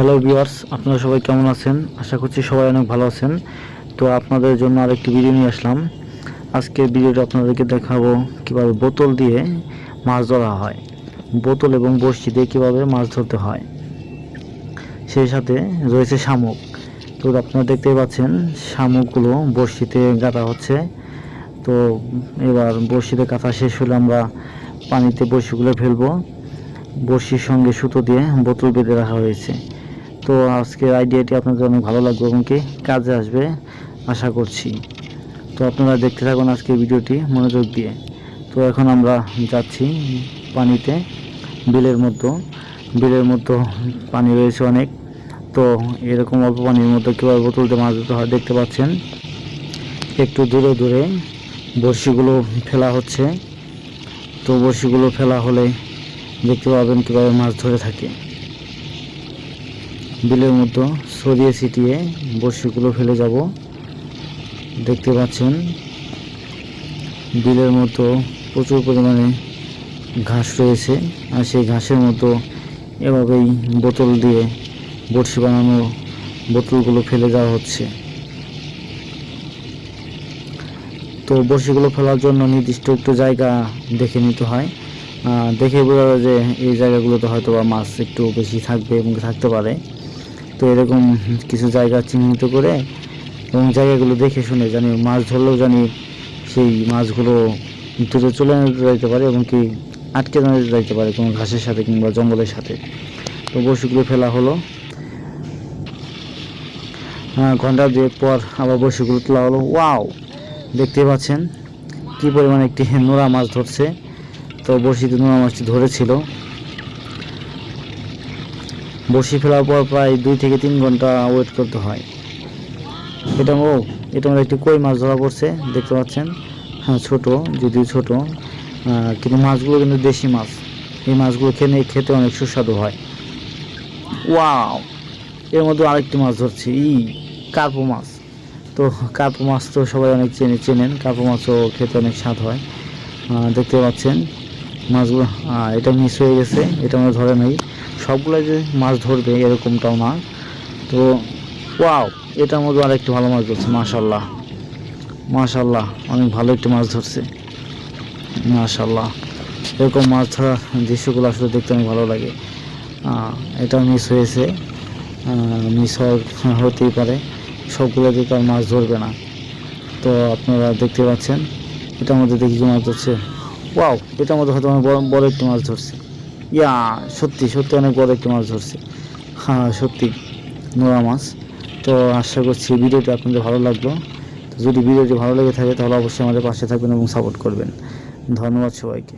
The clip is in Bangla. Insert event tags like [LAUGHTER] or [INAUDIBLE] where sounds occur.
হ্যালো ভিউয়ার্স আপনারা সবাই কেমন আছেন? আশা করছি সবাই অনেক ভালো আছেন। তো আপনাদের জন্য আরেকটি ভিডিও নিয়ে আসলাম। আজকের ভিডিওটা আপনাদেরকে দেখাবো কীভাবে বোতল দিয়ে মাছ ধরা হয়। বোতল এবং বড়শি দিয়ে কীভাবে মাছ ধরতে হয়। সেই সাথে রয়েছে শামুক। তো আপনারা দেখতেই পাচ্ছেন, শামুকগুলো বড়শিতে গাঁথা হচ্ছে। তো এবার বড়শিতে কাঁথা শেষ হলে আমরা পানিতে বড়শিগুলো ফেলব। বড়শির সঙ্গে সুতো দিয়ে বোতল বেঁধে রাখা হয়েছে। তো আজকের আইডিয়াটি আপনাদের অনেক ভালো লাগবে এবং কি কাজে আসবে, আশা করছি। তো আপনারা দেখতে থাকুন আজকে ভিডিওটি মনোযোগ দিয়ে। তো এখন আমরা যাচ্ছি পানিতে, বিলের মতো বিলের মতো পানি রয়েছে অনেক। তো এরকম অল্প পানির মতো কীভাবে বোতল দিয়ে মাছ ধরতে হয় দেখতে পাচ্ছেন। একটু দূরে দূরে বড়শিগুলো ফেলা হচ্ছে। তো বড়শিগুলো ফেলা হলে দেখতে পাবেন কীভাবে মাছ ধরে থাকে। বিলের মতো সরিয়ে ছিটিয়ে বড়শিগুলো ফেলে যাব। দেখতে পাচ্ছেন, বিলের মতো প্রচুর পরিমাণে ঘাস রয়েছে আর সেই ঘাসের মতো এভাবেই বোতল দিয়ে বড়শি বানানো বোতলগুলো ফেলে দেওয়া হচ্ছে। তো বড়শিগুলো ফেলার জন্য নির্দিষ্ট একটু জায়গা দেখে নিতে হয়। দেখে বোঝা যায় যে এই জায়গাগুলোতে হয়তো বা মাছ একটু বেশি থাকবে এবং থাকতে পারে। তো এরকম কিছু জায়গা চিহ্নিত করে এবং জায়গাগুলো দেখে শুনে জানি মাছ ধরলেও জানি সেই মাছগুলো দূরে চলে যেতে পারে এবং কি আটকে না যাইতে পারে কোনো ঘাসের সাথে কিংবা জঙ্গলের সাথে। তো বড়শিগুলো ফেলা হলো। ঘণ্টা দুয়েক পর আবার বড়শিগুলো তোলা হলো। ওয়াও! দেখতে পাচ্ছেন কি পরিমাণে একটি নোরা মাছ ধরছে। তো বড়শিতে নোরা মাছটি ধরেছিল। বড়শি ফেলার পর প্রায় দুই থেকে তিন ঘণ্টা ওয়েট করতে হয়। এটা ও, এটা আমাদের একটি কই মাছ ধরা পড়ছে, দেখতে পাচ্ছেন? হ্যাঁ ছোটো, যদিও ছোটো কিন্তু মাছগুলো কিন্তু দেশি মাছ। এই মাছগুলো খেয়ে খেতে অনেক সুস্বাদু হয়। ওয়াও! এর মধ্যে আরেকটি মাছ ধরছি। ই, কার্পো মাছ। তো কার্পো মাছ তো সবাই অনেক চেনে, চেনেন। কার্পো মাছও খেতে অনেক স্বাদ হয়। দেখতে পাচ্ছেন মাছগুলো এটা মিস হয়ে গেছে। এটা আমরা ধরে নেই। সবগুলো যে মাছ ধরবে এরকমটাও না। তো, ওয়াও, এটার মধ্যে আর একটু ভালো মাছ ধরছে মাশাল্লাহ মাশাল্লাহ অনেক ভালো একটি মাছ ধরছে। মাশাল্লাহ এরকম মাছ ধরার দৃশ্যগুলো আসলে দেখতে অনেক ভালো লাগে। এটা মিস হয়েছে। মিস [LAUGHS] হতেই পারে। সবগুলো দিকে আর মাছ ধরবে না। তো আপনারা দেখতে পাচ্ছেন, এটার মধ্যে দেখি কি মাছ ধরছে। ওয়াও, এটার মধ্যে হয়তো বড় বড় একটি মাছ ধরছে। ইয়া, সত্যি সত্যি অনেক বড় একটি মাছ ধরছে। হ্যাঁ সত্যি, নোরা মাছ। তো আশা করছি ভিডিওটি আপনাদের ভালো লাগল। যদি ভিডিওটি ভালো লেগে থাকে তাহলে অবশ্যই আমাদের পাশে থাকবেন এবং সাপোর্ট করবেন। ধন্যবাদ সবাইকে।